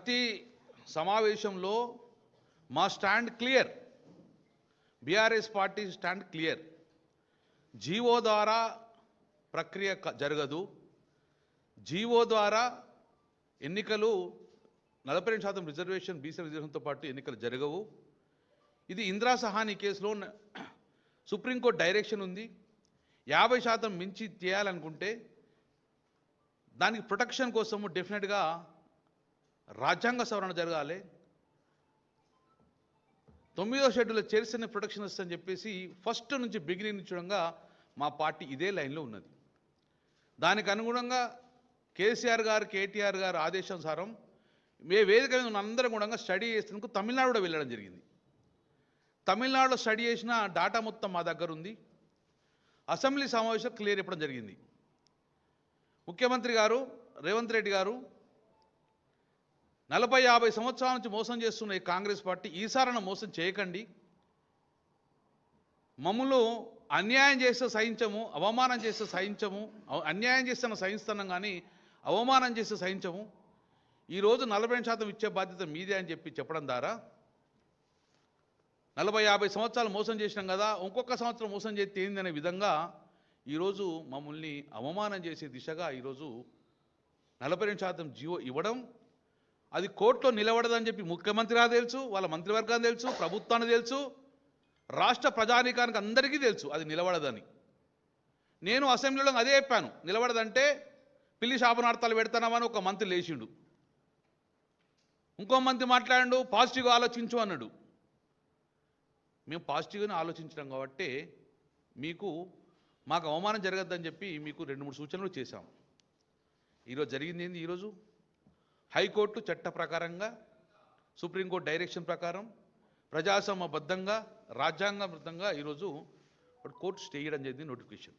ప్రతి సమావేశంలో మా stand clear. BRS party stand clear. GO ద్వారా ప్రక్రియ జరగదు. జీవో ద్వారా ఎన్నికలు నలభై రెండు శాతం రిజర్వేషన్ బీసీ రిజర్వేషన్తో పాటు ఎన్నికలు జరగవు. ఇది ఇందిరా సహాని కేసులో సుప్రీంకోర్టు డైరెక్షన్ ఉంది. యాభై శాతం మించి చేయాలనుకుంటే దానికి ప్రొటెక్షన్ కోసము డెఫినెట్గా రాజ్యాంగ సవరణ జరగాలి. తొమ్మిదో షెడ్యూల్లో చేరిసిన ప్రొటెక్షన్ వస్తుందని చెప్పేసి ఫస్ట్ నుంచి బిగినింగ్ నుంచి చూడంగా మా పార్టీ ఇదే లైన్లో ఉన్నది. దానికి అనుగుణంగా కేసీఆర్ గారు కేటీఆర్ గారు ఆదేశానుసారం మే వేదిక మీద అందరం కూడా స్టడీ చేసినందుకు తమిళనాడు కూడా వెళ్ళడం జరిగింది. తమిళనాడులో స్టడీ చేసిన డాటా మొత్తం మా దగ్గర ఉంది. అసెంబ్లీ సమావేశం క్లియర్ ఇవ్వడం జరిగింది. ముఖ్యమంత్రి గారు రేవంత్ రెడ్డి గారు నలభై యాభై సంవత్సరాల నుంచి మోసం చేస్తున్న ఈ కాంగ్రెస్ పార్టీ ఈసారన మోసం చేయకండి. మమ్మల్ని అన్యాయం చేస్తే సహించము అవమానం చేస్తే సహించము అన్యాయం చేస్తే సహిస్తున్నాం కానీ అవమానం చేస్తే సహించము. ఈరోజు నలభై శాతం ఇచ్చే బాధ్యత మీదే అని చెప్పి చెప్పడం ద్వారా నలభై యాభై సంవత్సరాలు మోసం చేసినాం కదా ఇంకొక సంవత్సరం మోసం చేస్తే ఏందనే విధంగా ఈరోజు మమ్మల్ని అవమానం చేసే దిశగా ఈరోజు నలభై రెండు శాతం జీవో ఇవ్వడం అది కోర్టులో నిలబడదని చెప్పి ముఖ్యమంత్రిగా తెలుసు వాళ్ళ మంత్రివర్గాన్ని తెలుసు ప్రభుత్వాన్ని తెలుసు రాష్ట్ర ప్రజానీకానికి అందరికీ తెలుసు అది నిలబడదని. నేను అసెంబ్లీలో అదే చెప్పాను నిలబడదంటే పిల్లి శాపనార్థాలు పెడతానమని ఒక మంత్రి లేచిండు. ఇంకో మంత్రి మాట్లాడు పాజిటివ్గా ఆలోచించు అన్నాడు. మేము పాజిటివ్గానే ఆలోచించడం కాబట్టి మీకు మాకు అవమానం జరగద్దని చెప్పి మీకు రెండు మూడు సూచనలు చేశాం ఈరోజు జరిగింది ఏంది ఈరోజు? హైకోర్టు చట్ట ప్రకారంగా సుప్రీంకోర్టు డైరెక్షన్ ప్రకారం ప్రజాసమబద్ధంగా రాజ్యాంగబద్ధంగా ఈరోజు కోర్టు స్టే చేయడం జరిగింది నోటిఫికేషన్.